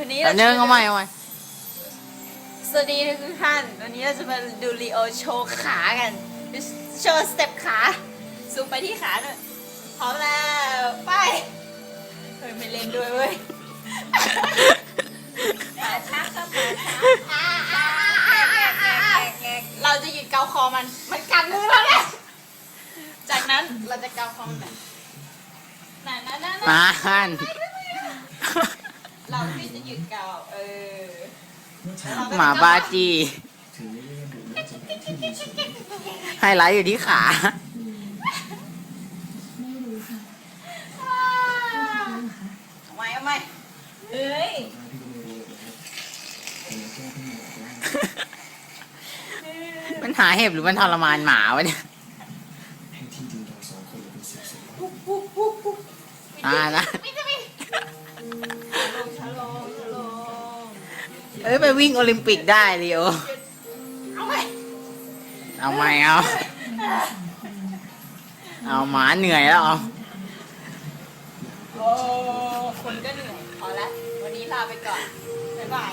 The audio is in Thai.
วันนี้อันนึงเอาใหม่เอาใหม่สวัสดีทุกท่าน วันนี้เราจะมาดูลีโอโชว์ขากัน โชว์สเต็ปขา ซูมไปที่ขาหน่อยพร้อมแล้ว ไปเฮ้ยไม่เล่นด้วยเว้ยขาชักครับขาชักเราจะหยุดเกาคอมัน มันกัดมือเราเนี่ยจากนั้นเราจะเกาคอมันแบบนั่นนั่นนั่นมาฮัน เราที่จะหยุดเกาเออหมาบ้าจีไฮไลท์อยู่ที่ขาเอาไหมเอาไหมเฮ้ยมันหาเห็บหรือมันทรมานหมาวะเนี่ยปุ๊บปุ๊บปุ๊บปุ๊บอ่านะ ไม่จะไม่ เอ้ยไปวิ่งโอลิมปิกได้ลีโอเอาไหมเอาไหมเอาเอาหมาเหนื่อยแล้วเอาโอ้คนก็เหนื่อยพอแล้ววันนี้ลาไปก่อน บ๊ายบาย